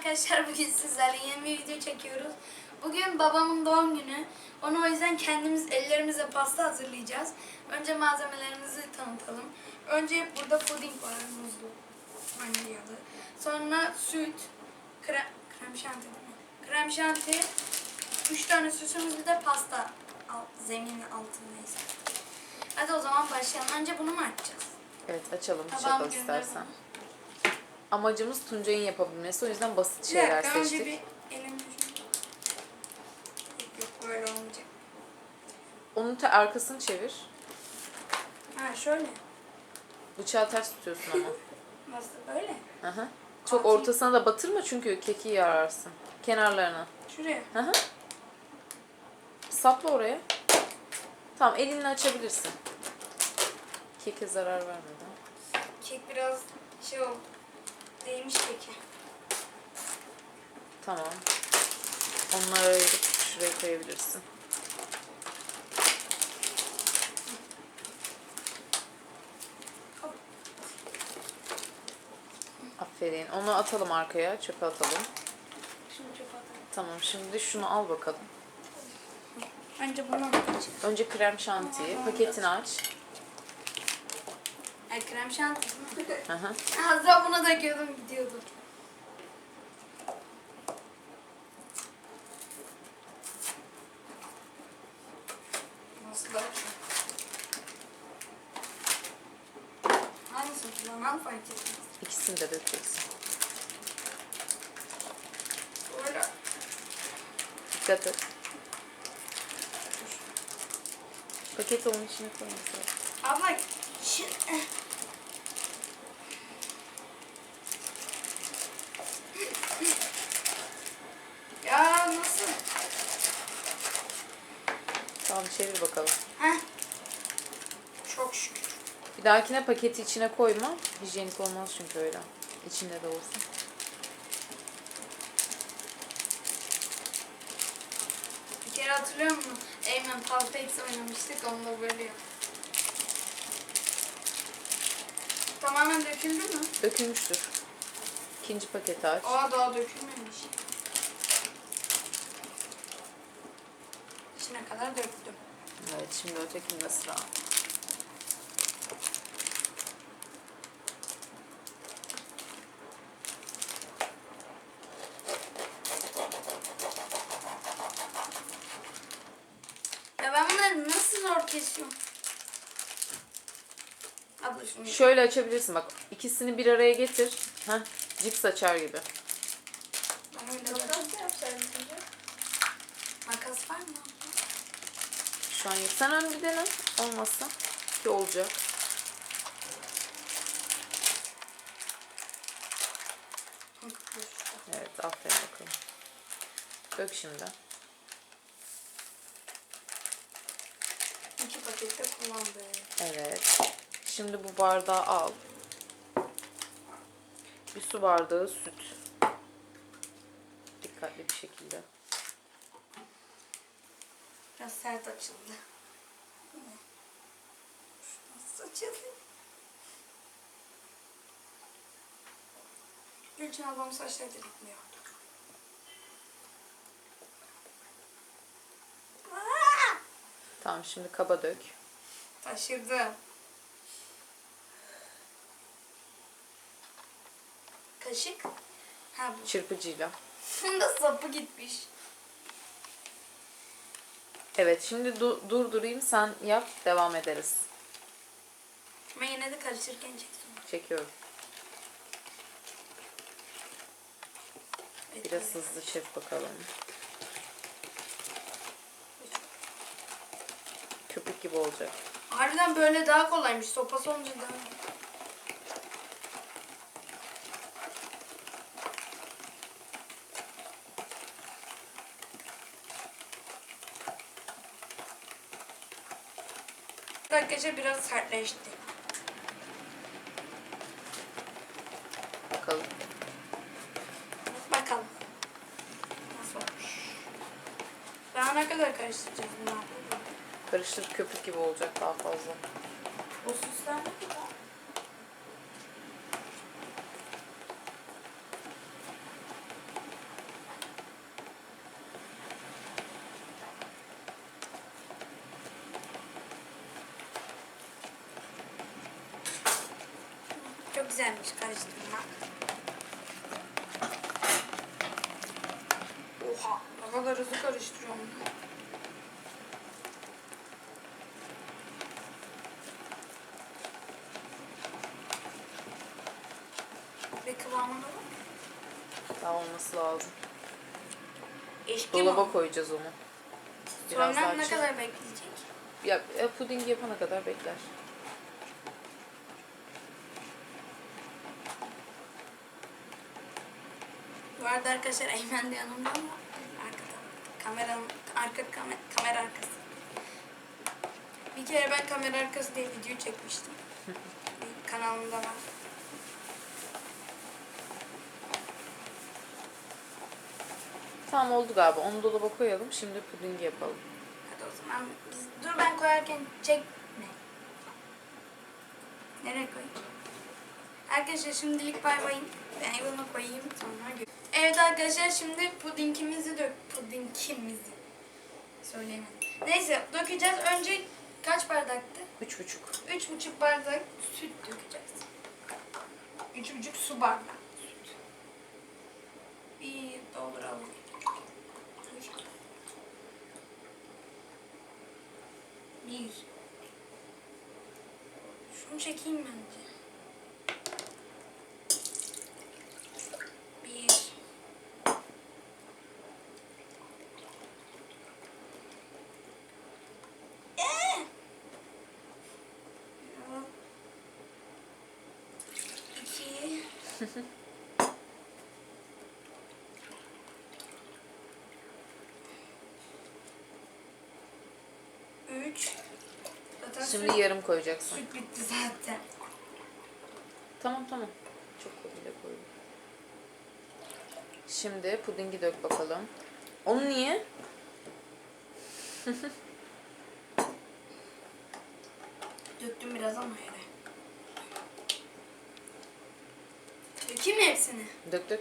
arkadaşlar bugün sizlerle yeni bir video çekiyoruz. Bugün babamın doğum günü. Onu o yüzden kendimiz ellerimizle pasta hazırlayacağız. Önce malzemelerimizi tanıtalım. Önce burada puding var muzlu, vanilyalı. Sonra süt, krem, krem şanti değil mi? Krem şanti, üç tane süsümüz bir de pasta alt, zeminin altındayız. Hadi o zaman başlayalım. Önce bunu mu açacağız? Evet açalım Tamam, çakal gönder istersen. bana. Amacımız Tuncay'ın yapabilmesi. O yüzden basit Bir şeyler dakika önce seçtik. bir elimi şöyle- Yok yok böyle olmayacak. Onun te arkasını çevir. Ha şöyle. Bıçağı ters tutuyorsun ama. Nasıl böyle? Hı hı. Çok Atayım. ortasına da batırma çünkü keki yararsın. Kenarlarına. Şuraya. Hı hı. Sapla oraya. Tamam elinle açabilirsin. Keke zarar vermeden. Kek biraz şey oldu. Değmiş keki. Tamam. Onları ayırıp şuraya koyabilirsin. Aferin. Onu atalım arkaya. Çöpe atalım. Şunu çöpe atalım. Tamam şimdi şunu al bakalım. Önce bunu. Önce krem şantiyi. Paketini aç. Ay krem şanti? Hı hı. Az daha buna döküyordum gidiyordu. Nasıl da Hangisini kullanan fark etmez. İkisini de dökeceksin. Böyle Dikkat et. Paketi onun içine koy mesela. Abla şu... Ya nasıl? Tamam çevir bakalım. Heh. Çok şükür. Bir dahakine paketi içine koyma. Hijyenik olmaz çünkü öyle. İçinde de olsun. Bir kere hatırlıyor musun? Eymen Palpex oynamıştık onda böyle yap. Tamamen döküldü mü? Dökülmüştür. İkinci paketi aç. Aa daha dökülmemiş. İçine kadar döktüm. Evet şimdi ötekinde sıra. Ya ben bunları nasıl zor kesiyorum? Abla şunu Şöyle açabilirsin bak. ikisini bir araya getir. Heh, cips açar gibi. Ben öyle Makas yapsaydın Makas var mı? Şu an yok. Sen ön bir dene. Olmazsa. Ki olacak. Evet aferin bakalım. Dök şimdi. İki pakette kullandım. Evet. Şimdi bu bardağı al. Bir su bardağı süt. Dikkatli bir şekilde. Biraz sert açıldı. Nasıl açıldı? Gülçin ablamın saçları da bitmiyor. Tamam şimdi kaba dök. Taşırdı. Kaşık. Ha bu. Çırpıcıyla. Bunda sapı gitmiş. Evet şimdi du- durdurayım sen yap devam ederiz. Ama yine de karıştırırken çeksin. Çekiyorum. Biraz hızlı çırp bakalım. Köpük gibi olacak. Harbiden böyle daha kolaymış. Sopası olunca daha Arkadaşlar biraz sertleşti. Bakalım. Bakalım. Nasıl olmuş? Daha ne kadar karıştıracağız bunu? Karıştır köpük gibi olacak daha fazla. O süsler ne kadar? Güzelmiş karıştırmak. Oha ne kadar hızlı karıştırıyorum. Ve kıvamına bak. Daha olması lazım. Eşki Dolaba mi? koyacağız onu. Biraz Sonra daha ne kadar bekleyecek? Ya, e, pudingi yapana kadar bekler. Bu arada arkadaşlar Eymen de yanımda ama arkada. Kameranın arka kamera, kamera arkası. Bir kere ben kamera arkası diye video çekmiştim. Kanalımda var. Tamam oldu galiba. Onu dolaba koyalım. Şimdi pudingi yapalım. Hadi o zaman biz, dur ben koyarken çek ne? Nereye koyayım? Arkadaşlar şimdilik bay bayım. Ben bunu koyayım sonra gör- Evet arkadaşlar şimdi pudingimizi dök. Pudingimizi. Söyleyemedim. Neyse dökeceğiz. Önce kaç bardaktı? Üç buçuk. Üç buçuk bardak süt dökeceğiz. Üç buçuk su bardağı süt. Bir dolduralım. Bir. Şunu çekeyim bence. Bir. Ee! İki. Üç. Zaten Şimdi süt, yarım koyacaksın. süt bitti zaten. Tamam tamam. Çok bile koydum. Şimdi pudingi dök bakalım. Onu niye? Döktüm biraz ama yere. Dökeyim mi hepsini? Dök dök.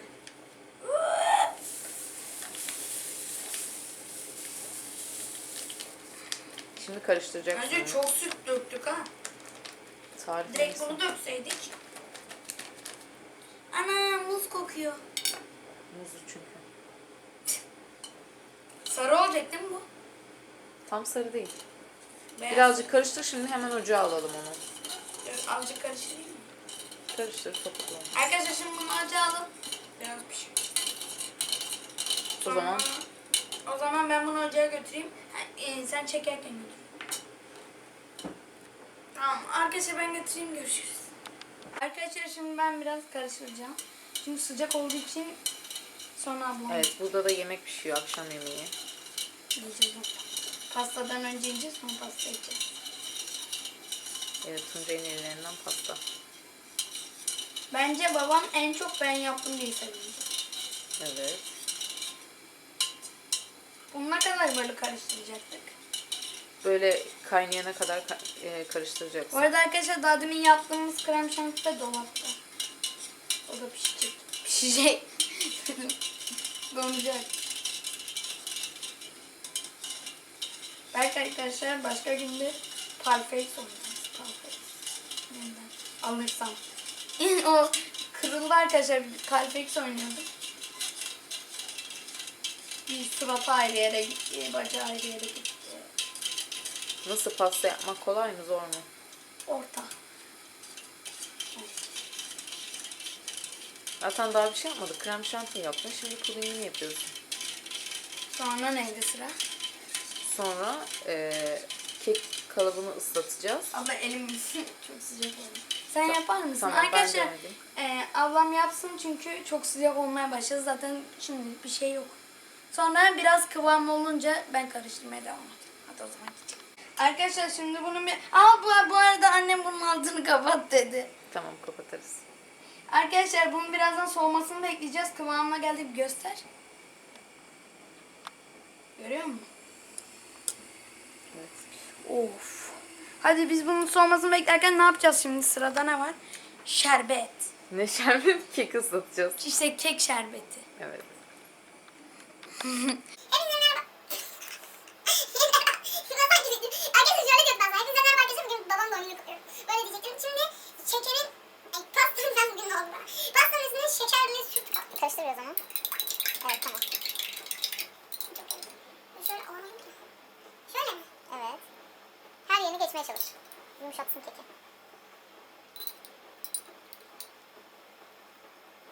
Şimdi karıştıracaksın. Bence çok süt döktük ha. Tarif Direkt bunu dökseydik. Ana muz kokuyor. Muzlu çünkü. Sarı olacak değil mi bu? Tam sarı değil. Beyaz. Birazcık karıştır şimdi hemen ocağa alalım onu. Azıcık karıştırayım? Karıştır topukla. Arkadaşlar şimdi bunu ocağa alıp biraz pişir. O zaman O zaman ben bunu ocağa götüreyim. Ha, e, sen çekerken götür. Tamam arkadaşlar ben götüreyim görüşürüz. Arkadaşlar şimdi ben biraz karıştıracağım. Çünkü sıcak olduğu için sonra ablam evet burada da yemek pişiyor akşam yemeği. yiyeceğiz. Pastadan önce yiyeceğiz sonra pasta yiyeceğiz. Evet Tuncay'ın ellerinden pasta. Bence babam en çok ben yaptım diye sevinecek. Evet. Bunu ne kadar böyle karıştıracaktık? Böyle kaynayana kadar ka- e, Bu karıştıracaksın. arada arkadaşlar daha demin yaptığımız krem şanti de dolapta. O da pişecek. Pişecek. Donacak. Belki arkadaşlar başka günde oynayacağız. Palfex. Yeniden Alırsam. o kırıldı arkadaşlar. Palfex oynuyorduk. Bir suratı ayrı yere gitti. Bacağı ayrı yere gitti. Nasıl pasta yapmak kolay mı zor mu? Orta. Zaten daha bir şey yapmadık. Krem şanti yaptın. Şimdi pudingini yapıyorsun. Sonra neydi sıra? Sonra e, kek kalıbını ıslatacağız. Abla elim çok sıcak oldu. Sen yapar mısın? Tamam, Arkadaşlar e, ablam yapsın çünkü çok sıcak olmaya başladı. Zaten şimdi bir şey yok. Sonra biraz kıvam olunca ben karıştırmaya devam edeceğim. Hadi o zaman gideceğim. Arkadaşlar şimdi bunu bir... Aa bu, bu arada annem bunun altını kapat dedi. Tamam kapatırız. Arkadaşlar bunun birazdan soğumasını bekleyeceğiz. Kıvamına geldi bir göster. Görüyor musun? Evet. Of. Hadi biz bunun soğumasını beklerken ne yapacağız şimdi? Sırada ne var? Şerbet. Ne şerbet kek ıslatacağız. İşte kek şerbeti. Evet. Hepinize merhaba. Ramazan gibi. Arkadaşlar şöyle gökten. Hepinize merhaba arkadaşlar. Bugün babam doğum günü kutluyorum. Böyle diyecektim. Şimdi şekerin, ay, pastanın karıştır biraz ama. Evet tamam. Şöyle alamadım ki. Şöyle mi? Evet. Her yerini geçmeye çalış. Yumuşatsın keki.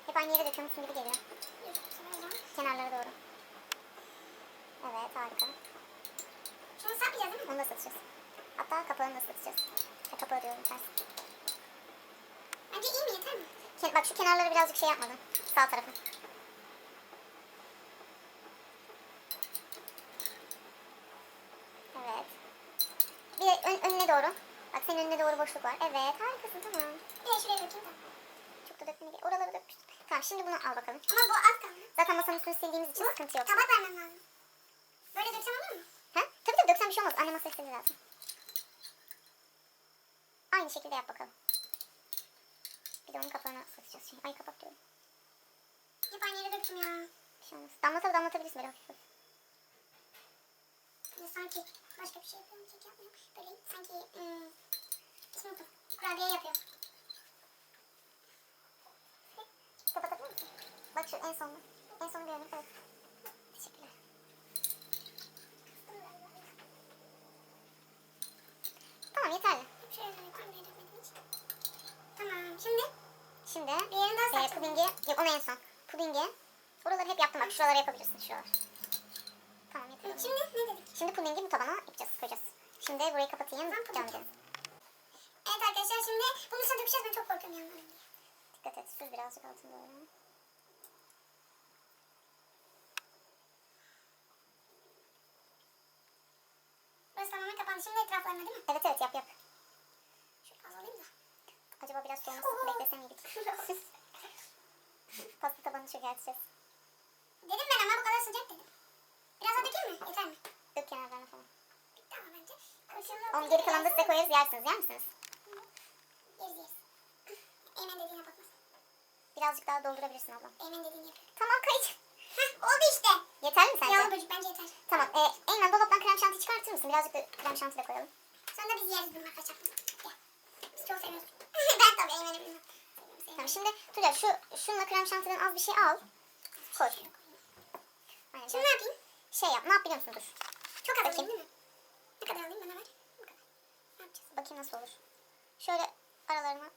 Hep aynı yere döküyormuşsun gibi geliyor. Kenarlara doğru. Evet harika. Şunu satmayacağız değil mi? Onu da satacağız. Da satacağız. Ha, kapağı diyorum ters. Bence iyi mi yeter mi? Ken- bak şu kenarları birazcık şey yapmadın. Sağ tarafı. Evet. Bir de ön, önüne doğru. Bak senin önüne doğru boşluk var. Evet harikasın tamam. Bir de şuraya dökeyim de. Çok da dökmene gerek. Oraları dökmüştüm. Tamam şimdi bunu al bakalım. Ama bu az kaldı. Zaten masanın üstünü sildiğimiz için sıkıntı yok. Tabak vermem lazım. Böyle döksem olur mu? Ha? Tabii tabii döksen bir şey olmaz. Anne masa istedi zaten. Aynı şekilde yap bakalım. Bir de onun kapağını satacağız şimdi. Ay kapak diyorum. Hep aynı yere döktüm ya. Bir şey olmaz. Damlata damlatabilirsin böyle hafif hafif. Ya sanki başka bir şey yapıyorum. Kek yapmıyorum. Böyle sanki ım, ismi unuttum. Kurabiye yapıyorum. Kapatabilir misin? Bak şu en sonda. En sonu görelim. Evet. Teşekkürler. Tamam yeterli. Tamam şimdi? Şimdi bir yerini daha e, pudingi, yok onu en son. Pudingi. Buraları hep yaptım bak şuraları yapabilirsin şuralar. Tamam yeterli. Şimdi ne dedik? Şimdi pudingi bu tabana yapacağız, koyacağız. Şimdi burayı kapatayım, devam edelim. Evet arkadaşlar şimdi bunu üstüne dökeceğiz ben çok korkuyorum yanlarım diye. Dikkat et sür birazcık altında öyle. Burası tamamen kapandı. Şimdi etraflarına değil mi? Evet evet yap yap. Şöyle az alayım da. Biraz soğuması beklesem miydik? Pasta tabanını çökerteceğiz. Dedim ben ama bu kadar sıcak dedim. Biraz daha dökeyim mi? Yeter mi? Dök kenarlarına falan. Bitti ama bence. Onun geri kalanını da size koyarız yersiniz. Yer misiniz? Yeriz yeriz. Eymen dediğine bakmasın. Birazcık daha doldurabilirsin ablam. Eymen dediğini yapıyorum. Tamam kayıt. Oldu işte. Yeter mi sence? Yağlı böcek bence yeter. Tamam. E, Eymen dolaptan krem şanti çıkartır mısın? Birazcık da krem şanti de koyalım. Sonra biz yeriz bunu arkadaşlar. Gel. Biz çok seviyoruz. ben tabii Eymen'i bilmem. Tamam şimdi Tuca şu şununla krem şantiden az bir şey al. Koy. Aynen, şimdi ne yapayım? Şey yap. Ne yap biliyor musun? Dur. Çok az alayım değil mi? Ne kadar alayım bana ver. Bu kadar. Ne yapacağız? Bakayım nasıl olur. Şöyle aralarına.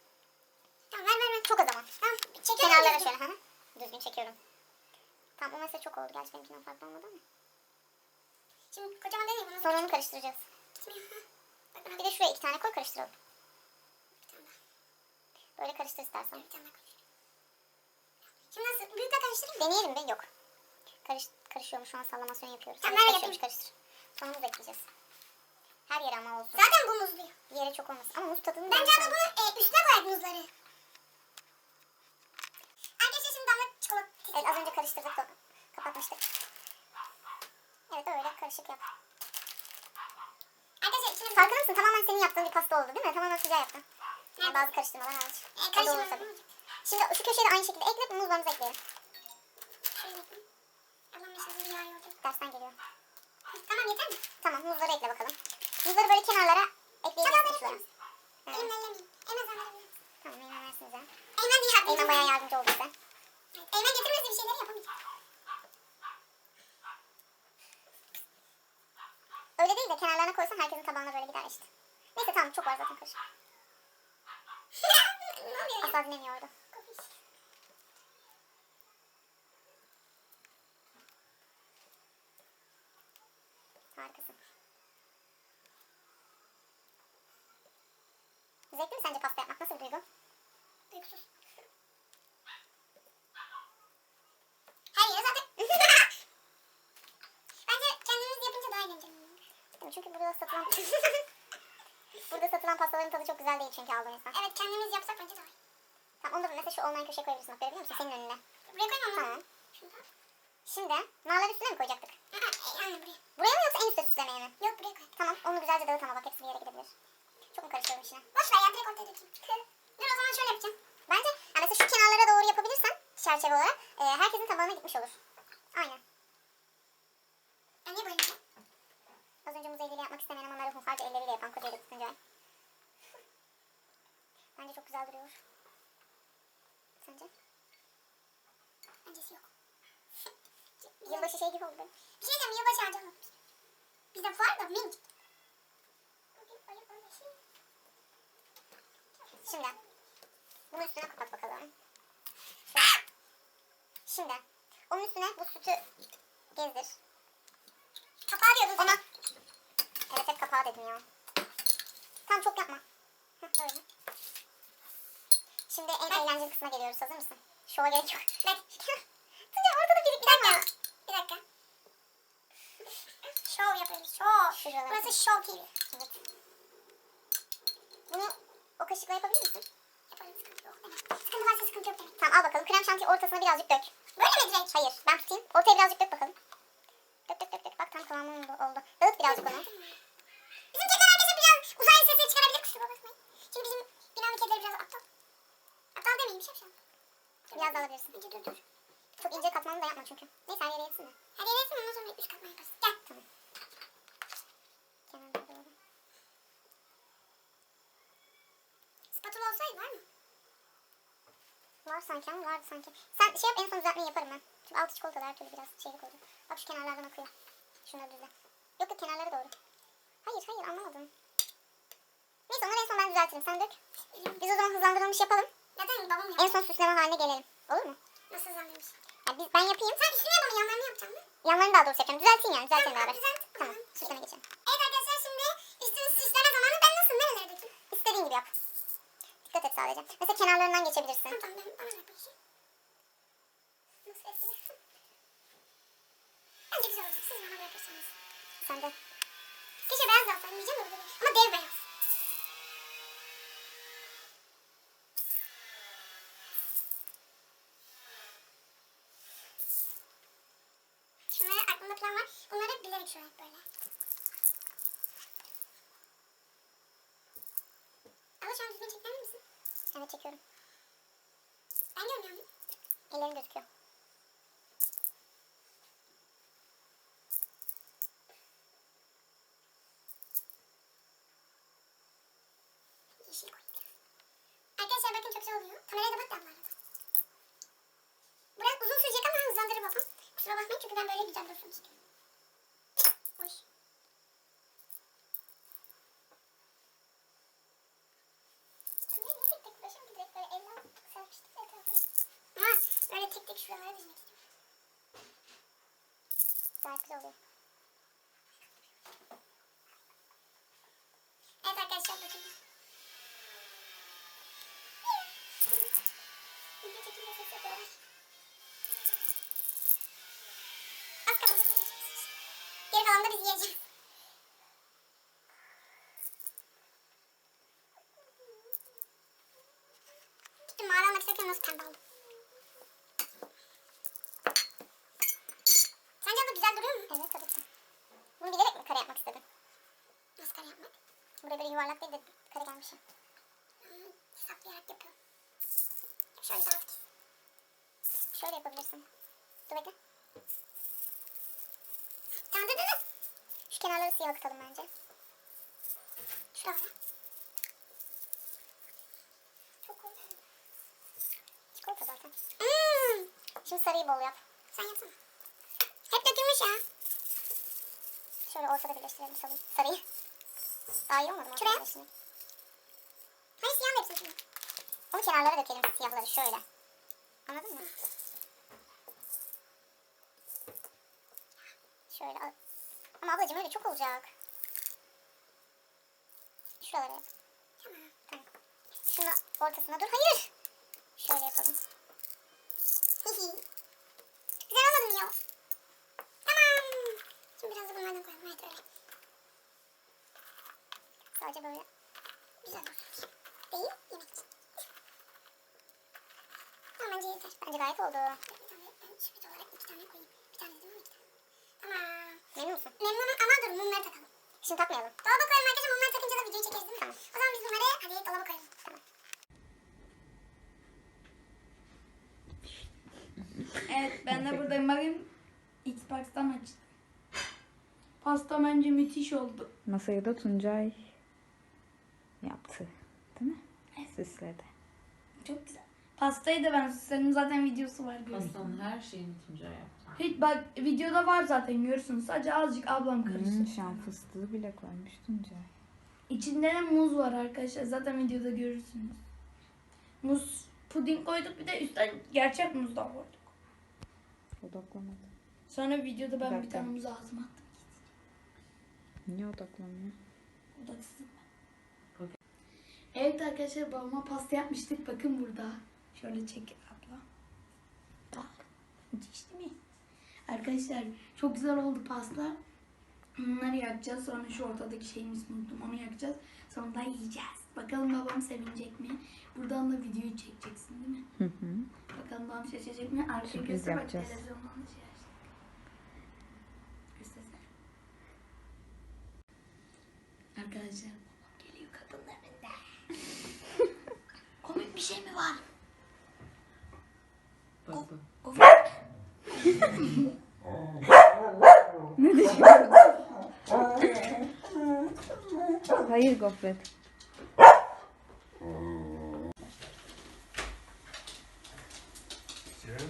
Tamam ver ver ver. Çok az ama. Tamam. Kenarlara şöyle. Hı hı. Düzgün çekiyorum. Tamam o mesela çok oldu. Gerçi benimkinden farklı olmadı ama. Şimdi kocaman deneyim bunu. Sonra onu karıştıracağız. Bir de şuraya iki tane koy karıştıralım. Böyle karıştır istersen. Şimdi nasıl? Büyükle karıştırayım mı? Deneyelim be. Yok. Karış, karışıyormuş şu an sallamasyon yapıyoruz. Tamam, nereye karışıyormuş karıştır. Sonra muz ekleyeceğiz. Her yere ama olsun. Zaten bu muzlu. Yere çok olmasın. Ama muz tadını Bence ama bunu e, üstüne koyak muzları. Arkadaşlar şimdi damla çikolata. Evet az önce karıştırdık da kapatmıştık. Evet öyle karışık yap. Arkadaşlar şimdi... Farkında mısın? Tamamen senin yaptığın bir pasta oldu değil mi? Tamamen sıcağı yaptın. Yani bazı karıştırmalar hariç. E, tabii. Şimdi şu köşeye de aynı şekilde ekleyip muzlarımızı ekleyelim. Dersten geliyor. Tamam yeter mi? Tamam muzları ekle bakalım. Muzları böyle kenarlara ekleyebilirsin şuraya. Evet. Elimle ellemeyeyim. Sen verebilir Tamam Eymen versin bize. Eymen iyi Eymen bayağı yardımcı oldu bize. Eymen getirmezse bir şeyler yapamayacak. Öyle değil de kenarlarına koysan herkesin tabağına böyle gider işte. Neyse tamam çok var zaten karışık. Oluyor Asla dinlemiyor orada. Harikasın. Zevkli mi sence pasta yapmak? Nasıl bir duygu? Duygusuz. Her yere zaten... Bence kendimiz yapınca daha eğlenceli. Değil mi? Çünkü burada satılan... burada satılan pastaların tadı çok güzel değil çünkü aldığın insan. Evet kendimiz yapsak bence daha iyi. Tamam da mesela şu online köşeye koyabilirsin. Bak görebiliyor musun? Senin önüne. Buraya koymam Tamam. Şimdi narları üstüne mi koyacaktık? Aynen buraya. Buraya mı yoksa en üstte süslemeye mi? Yok buraya koy. Tamam onu güzelce dağıt ama bak hepsi bir yere gidebilir. Çok mu karıştırdım içine? Boş ver ya direkt ortaya dökeyim. Dur o zaman şöyle yapacağım. Bence yani mesela şu kenarlara doğru yapabilirsen çerçeve olarak e, herkesin tabağına gitmiş olur. Aynen. Ben niye böyle Az önce muz eliyle yapmak istemeyen ama merhum sadece elleriyle yapan kocayla tutunca. Bence çok güzel duruyor. Sence? Bence yok. Yılbaşı şey gibi oldu. Bir şey diyeceğim yılbaşı ağacı olmuş. Bizde var da minicik. Şimdi bunun üstüne kapat bakalım. Şimdi onun üstüne bu sütü gezdir. Kapağı diyordun Ona. Evet hep kapağı dedim ya. Tamam çok yapma. Heh, böyle. Şimdi en eğlenceli kısma geliyoruz. Hazır mısın? Şova gerek yok. Dakika. Tuncay ortada bir, bir dakika. Bir dakika. Şov yapıyoruz. Şov. Burası şov TV. Evet. Bunu o kaşıkla yapabilir misin? Yaparım sıkıntı yok. Sıkıntı varsa sıkıntı yok demek. Tamam al bakalım. Krem şanti ortasına birazcık dök. Böyle mi direkt? Hayır ben tutayım. Ortaya birazcık dök bakalım. Dök dök dök dök. Bak tam kıvamı oldu. oldu. Dağıt birazcık onu. Bizim kediler arkadaşlar biraz uzay sesi çıkarabilir kusura bakmayın. Çünkü bizim binanın kedileri biraz aptal. Aptal demeyeyim şapşal. Biraz daha alabilirsin. Önce dur dur. Çok ince katmanlı da yapma çünkü. Neyse her yere yetsin de. Her yere yetsin ondan sonra üst katman yaparız. Gel. Tamam. Kenarda doğru. Spatula olsaydı var mı? Var sanki ama vardı sanki. Sen şey yap en son düzeltmeyi yaparım ben. Çünkü altı çikolatalı her türlü biraz şeylik oldu. Bak şu kenarlardan akıyor. Şunları düzle. Yok yok kenarlara doğru. Hayır hayır anlamadım. Neyse onları en son ben düzeltirim. Sen dök. Biz o zaman hızlandırılmış yapalım. Neden babam En son süsleme haline gelelim. Olur mu? Nasıl hızlandırılmış? Yani biz, ben yapayım. Sen üstüne yapalım yanlarını yapacağım mı? Yanlarını daha doğrusu yapacağım. Düzelteyim yani. Düzeltelim Tamam, beraber. düzelt. Tamam. Tamam. Süsleme geçelim. Evet arkadaşlar şimdi üstünü süsleme zamanı. Ben nasıl? Nerelere dökeyim? İstediğin gibi yap. Dikkat et sadece. Mesela kenarlarından geçebilirsin. Tamam ben bana ver bir şey. Nasıl etkili? Bence güzel olacak. Siz bana bırakırsanız. Sen de. Keşke beyaz yapsaydım diyeceğim de bu da değil. Ama dev beyaz. Şunları aklımda plan var. Bunları bilerek şöyle hep böyle. Ama şu an düzgün çeker misin? Evet çekiyorum. Ben görmüyorum. Ellerin gözüküyor. Yeşil. Arkadaşlar bakın çok güzel oluyor. Kameraya da bak da abla. Biraz uzun sürecek ama hızlandırır babam. Kusura bakmayın çünkü ben böyle güzel dursun istiyorum. Oy. Şimdi niye tek tek uğraşıyorum ki direkt böyle elle serpiştik etrafa. Ama böyle tek tek şuralara dizmek istiyorum. Gayet güzel oluyor. Evet arkadaşlar bakın. Video çekimde ses yapıyorlar. Az kaldı. Geri kalan da biz yiyeceğiz. Gittim mavi almak isterken nasıl pembe aldım. Sence abla güzel duruyor mu? Evet tabii ki. Bunu bilerek mi kare yapmak istedin? Nasıl kare yapmak? Buraya böyle yuvarlak değil de kare gelmiş ya. Hmm, hesaplayarak yapıyorum. Şöyle daha dik. Şöyle yapabilirsin. Dur bekle. Tamam dur dur dur. Şu akıtalım bence. Şuralara. Çok oldu. Çikolata zaten. Hmm. Şimdi sarıyı bol yap. Sen yapsana. Hep dökülmüş ya. Şöyle ortada birleştirelim sarıyı. sarıyı. Daha iyi olmadı mı? Şuraya. Hayır siyah da hepsini şimdi. Onu kenarlara dökelim siyahları şöyle. Anladın mı? Şöyle. Ama ablacığım öyle çok olacak. Şuralara. Tamam. Tamam. Ortasına dur. Hayır. Şöyle yapalım. Güzel olmadı ya? Tamam. Şimdi biraz da bunlardan koyalım. Evet öyle. Sadece böyle. Güzel olsun. Değil yemek için. Tamam bence yeter. Bence gayet oldu. Ben sürpriz olarak iki tane koyayım. Bir tane dedim ama iki tane. Tamam. Memnun musun? Memnunum ama dur mumları takalım. Şimdi takmayalım. Dolaba koyalım arkadaşlar mumları takınca da videoyu çekeriz değil mi? Tamam. O zaman biz bunları hadi dolaba koyalım. Tamam. Evet ben de buradayım. Bakın Xbox'tan açtım. Pasta bence müthiş oldu. Masayı da Tuncay yaptı. Değil mi? Süsledi. Çok güzel. Pastayı da ben süsledim. Zaten videosu var. Pastanın her şeyini Tuncay yaptı. Hiç bak videoda var zaten görürsünüz. Sadece azıcık ablam karıştı. Hmm, şan fıstığı bile koymuş Tuncay. İçinde de muz var arkadaşlar. Zaten videoda görürsünüz. Muz puding koyduk bir de üstten gerçek muz da koyduk. Odaklamadı. Sonra videoda ben Bir bir, tane muz ağzıma attım. Niye odaklanmıyor? Odaksızım ben. Evet arkadaşlar babama pasta yapmıştık. Bakın burada. Şöyle çek abla. Bak. Müthiş değil mi? Arkadaşlar çok güzel oldu pasta. Bunları yakacağız. Sonra şu ortadaki şeyimizi unuttum. Onu yakacağız. Sonra da yiyeceğiz. Bakalım babam sevinecek mi? Buradan da videoyu çekeceksin değil mi? Hı hı. Bakalım babam şaşacak mı? Arkaya Sürpriz göster bak yapacağız. televizyondan da şey açtık. Göstersene. Arkadaşlar babam geliyor kapının önünde. Komik bir şey mi var? Bak bak. Of. Hayır gofret.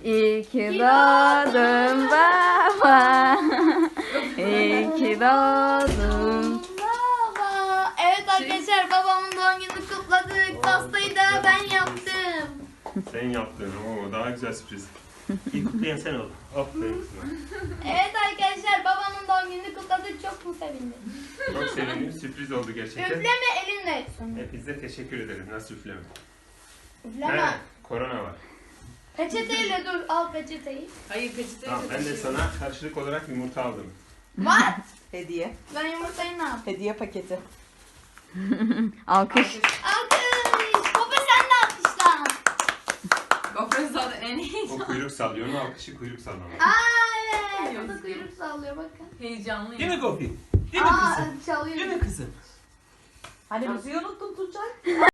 İyi ki doğdun baba. İyi ki doğdun. Baba. Evet arkadaşlar babamın doğum gününü kutladık. Pastayı da ben yaptım. Sen yaptın. Oo, daha güzel sürpriz. İlk kutlayan sen ol. Aferin sana. Evet arkadaşlar babamın doğum gününü kutladık. Çok mu sevindin? Çok sevindim. Sürpriz oldu gerçekten. Üfleme elinle üfleme. Hepinize teşekkür ederim. Nasıl üfleme? Üfleme. Korona var. Peçeteyle dur. Al peçeteyi. Hayır peçeteyi Tamam, ben de sana karşılık olarak yumurta aldım. Var. Hediye. Ben yumurtayı ne yapayım? Hediye paketi. Alkış. Alkış. Baba sen de alkışlan. Gofret zaten en iyi. O kuyruk sallıyor. Onun alkışı kuyruk sallama. Aa evet. O da kuyruk sallıyor bakın. Heyecanlıyım. Değil mi Gofi? Değil mi Aa kızım? çalıyor. Değil mi kızım? Hani müziği unuttum Tuncay.